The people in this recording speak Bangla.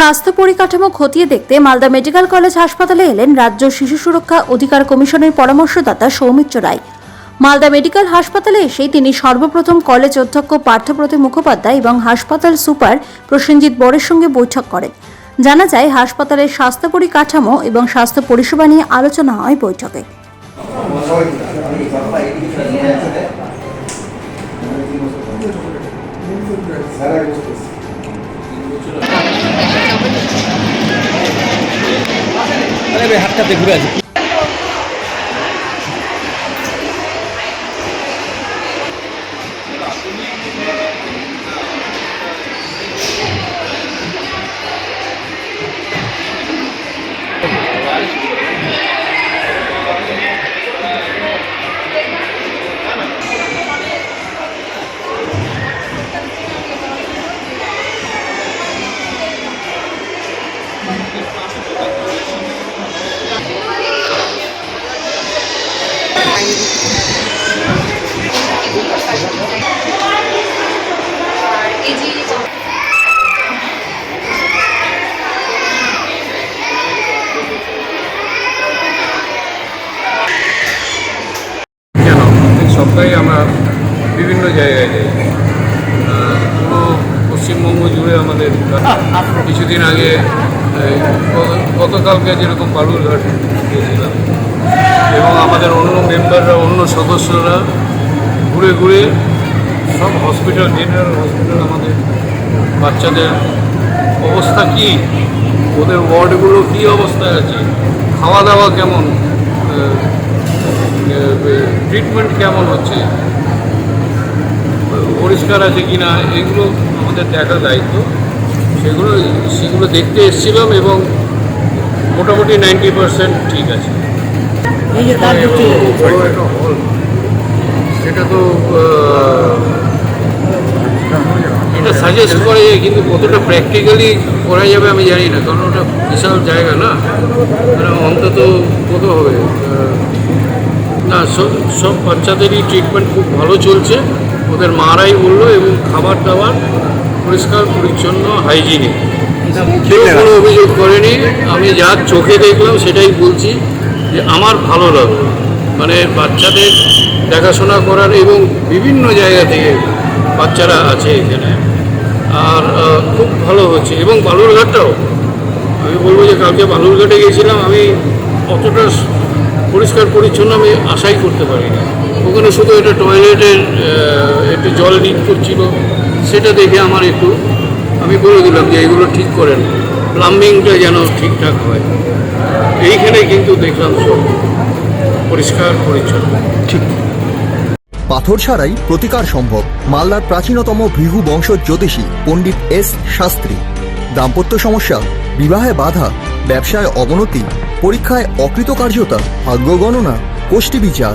স্বাস্থ্য পরিকাঠামো খতিয়ে দেখতে মালদা মেডিকেল কলেজ হাসপাতালে এলেন রাজ্য শিশু সুরক্ষা অধিকার কমিশনের পরামর্শদাতা সৌমিত্র রায়। মালদা মেডিকেল হাসপাতালে এসেই তিনি সর্বপ্রথম কলেজ অধ্যক্ষ পার্থপ্রতিম মুখোপাধ্যায় এবং হাসপাতাল সুপার প্রসেনজিৎ বরের সঙ্গে বৈঠক করেন। জানা যায়, হাসপাতালের স্বাস্থ্য পরিকাঠামো এবং স্বাস্থ্য পরিষেবা নিয়ে আলোচনা হয় বৈঠকে। হাতটাতে ঘুরে আছে সপ্তাহে আমরা বিভিন্ন জায়গায় যাই। পুরো পশ্চিমবঙ্গ জুড়ে আমাদের কিছুদিন আগে গতকালকে যেরকম বালুরঘাট গিয়েছিলাম, এবং আমাদের অন্য মেম্বাররা, অন্য সদস্যরা ঘুরে ঘুরে সব হসপিটাল জেনারেল হসপিটাল আমাদের বাচ্চাদের অবস্থা কি? ওদের ওয়ার্ডগুলো কি অবস্থায় আছে? খাওয়া দাওয়া কেমন ট্রিটমেন্ট কেমন হচ্ছে? পরিষ্কার আছে কি না এগুলো আমাদের দেখার দায়িত্ব। সেগুলো সেগুলো দেখতে এসেছিলাম এবং মোটামুটি নাইনটি পার্সেন্ট ঠিক আছে। সেটা তো এটা সাজেস্ট করে কিন্তু কতটা প্র্যাকটিক্যালি করা যাবে আমি জানি না কারণ ওটা বিশাল জায়গা না? মানে অন্তত কত হবে? না সব সব বাচ্চাদেরই ট্রিটমেন্ট খুব ভালো চলছে। ওদের মারাই বলল এবং খাবার দাবার পরিষ্কার পরিচ্ছন্ন হাইজিনিক কেউ কোনো অভিযোগ করেনি। আমি যা চোখে দেখলাম সেটাই বলছি যে আমার ভালো লাগল মানে বাচ্চাদের দেখাশোনা করার এবং বিভিন্ন জায়গা থেকে বাচ্চারা আছে এখানে। আর খুব ভালো হচ্ছে। এবং বালুরঘাটটাও। আমি বলব যে কালকে বালুরঘাটে গেছিলাম আমি অতটা পরিষ্কার পরিচ্ছন্ন আমি আশাই করতে পারিনি। ওখানে শুধু এটা টয়লেটের একটু জল লিক করছিল। সেটা দেখে আমার একটু, আমি বলে দিলাম যে এগুলো ঠিক করেন প্লাম্বিংটা যেন ঠিকঠাক হয়। এইখানে কিন্তু দেখলাম সব পরিষ্কার, পরিচ্ছন্ন। ঠিক। পাথর ছাড়াই প্রতিকার সম্ভব। মালদার প্রাচীনতম ভৃহু বংশ জ্যোতিষী পণ্ডিত এস শাস্ত্রী। দাম্পত্য সমস্যা, বিবাহে বাধা, ব্যবসায় অবনতি, পরীক্ষায় অকৃতকার্যতা, ভাগ্য গণনা গোষ্ঠী বিচার।